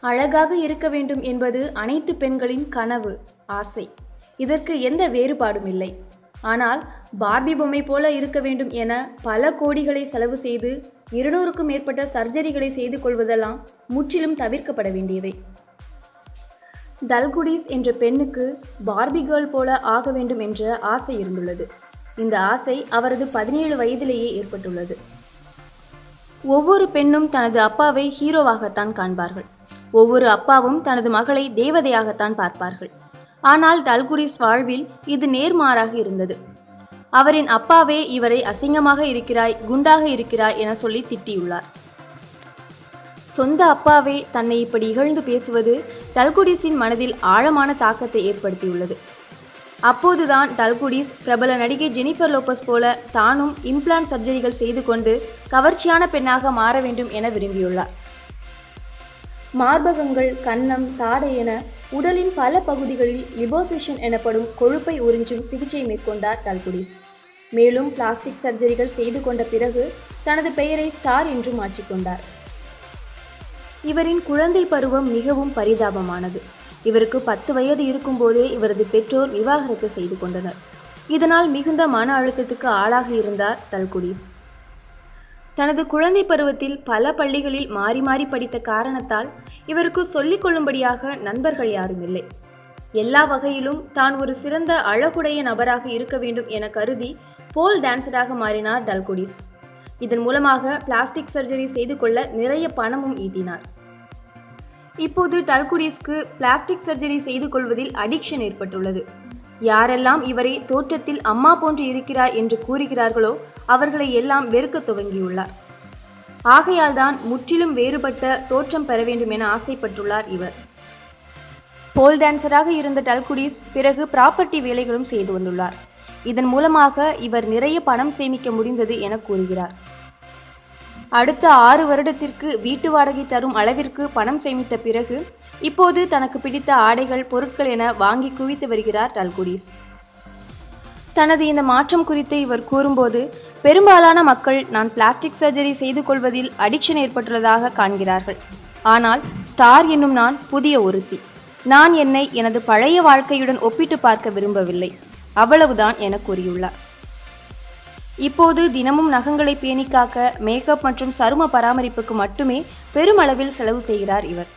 அழகாக இருக்க வேண்டும் என்பது அனைத்து பெண்களின் கனவு ஆசை. இதற்கு எந்த வேறுபாடும் இல்லை. ஆனால் பார்பி பொம்மை போல இருக்க வேண்டும் என பல கோடிகளை செலவு செய்து இருநூறுக்கும் மேற்பட்ட சர்ஜரிகளை செய்து கொள்வதெல்லாம் முற்றிலும் தவிர்க்கப்பட வேண்டியவை. டல்குடிஸ் என்ற பெண்ணுக்கு பார்பி கேர்ள் போல ஆக வேண்டும் என்ற ஆசை இருந்துள்ளது. இந்த ஆசை அவரது பதினேழு வயதிலேயே ஏற்பட்டுள்ளது. ஒவ்வொரு பெண்ணும் தனது அப்பாவை ஹீரோவாகத்தான் காண்பார்கள். ஒவ்வொரு அப்பாவும் தனது மகளை தேவதையாகத்தான் பார்ப்பார்கள். ஆனால் டல்குடிஸ் வாழ்வில் இது நேர்மாறாக இருந்தது. அவரின் அப்பாவே இவரை அசிங்கமாக இருக்கிறாய் குண்டாக இருக்கிறாய் என சொல்லி திட்டியுள்ளார். சொந்த அப்பாவே தன்னை இப்படி இகழ்ந்து பேசுவது டல்குடிஸின் மனதில் ஆழமான தாக்கத்தை ஏற்படுத்தியுள்ளது. அப்போதுதான் டல்குடிஸ் பிரபல நடிகை ஜெனிஃபர் லோபஸ் போல தானும் இம்ப்ளான்ட் சர்ஜரிகள் செய்து கொண்டு கவர்ச்சியான பெண்ணாக மாற வேண்டும் என விரும்பியுள்ளார். மார்பகங்கள் கன்னம் தாடை என உடலின் பல பகுதிகளில் லிபோசிஷன் எனப்படும் கொழுப்பை உறிஞ்சும் சிகிச்சை மேற்கொண்டார் டல்குடிஸ் மேலும் பிளாஸ்டிக் சர்ஜரிகள் செய்து கொண்ட பிறகு தனது பெயரை ஸ்டார் என்று மாற்றிக்கொண்டார் இவரின் குழந்தை பருவம் மிகவும் பரிதாபமானது. இவருக்கு பத்து வயது இருக்கும்போதே இவரது பெற்றோர் விவாகரத்து செய்து கொண்டனர். இதனால் மிகுந்த மன அழுத்தத்துக்கு ஆளாகி இருந்தார் டல்குடிஸ் தனது குழந்தை பருவத்தில் பல பள்ளிகளில் மாறி மாறி படித்த காரணத்தால் இவருக்கு சொல்லிக் கொள்ளும்படியாக நண்பர்கள் யாரும் இல்லை. எல்லா வகையிலும் தான் ஒரு சிறந்த அழகுடைய நபராக இருக்க வேண்டும் என கருதி போல் டான்சராக மாறினார் டல்குடிஸ் இதன் மூலமாக பிளாஸ்டிக் சர்ஜரி செய்து கொள்ள நிறைய பணமும் ஈட்டினார். இப்போது டல்குடிஸ்க்கு பிளாஸ்டிக் சர்ஜரி செய்து கொள்வதில் அடிக்ஷன் ஏற்பட்டுள்ளது. யாரெல்லாம் இவரை தோற்றத்தில் அம்மா போன்று இருக்கிறார் என்று கூறுகிறார்களோ அவர்களை எல்லாம் வெறுக்க துவங்கியுள்ளார். ஆகையால் தான் முற்றிலும் வேறுபட்ட தோற்றம் பெற வேண்டும் என ஆசைப்பட்டுள்ளார் இவர். போல் டான்சராக இருந்த டல்குடிஸ் பிறகு ப்ராப்பர்ட்டி வேலைகளும் செய்து வந்துள்ளார். இதன் மூலமாக இவர் நிறைய பணம் சேமிக்க முடிந்தது என கூறுகிறார். அடுத்த ஆறு வருடத்திற்கு வீட்டு வாடகை தரும் அளவிற்கு பணம் சேமித்த பிறகு இப்போது தனக்கு பிடித்த ஆடைகள் பொருட்கள் என வாங்கி குவித்து வருகிறார் டல்குடிஸ். தனது இந்த மாற்றம் குறித்து இவர் கூறும்போது பெரும்பாலான மக்கள் நான் பிளாஸ்டிக் சர்ஜரி செய்து கொள்வதில் அடிக்ஷன் ஏற்பட்டுள்ளதாக காண்கிறார்கள். ஆனால் ஸ்டார் என்னும் நான் புதிய ஒருத்தி. நான் என்னை எனது பழைய வாழ்க்கையுடன் ஒப்பிட்டு பார்க்க விரும்பவில்லை. அவ்வளவுதான் என கூறியுள்ளார். இப்போது தினமும் நகங்களை பேணிக்காக்க மேக்கப் மற்றும் சரும பராமரிப்புக்கு மட்டுமே பெருமளவில் செலவு செய்கிறார் இவர்.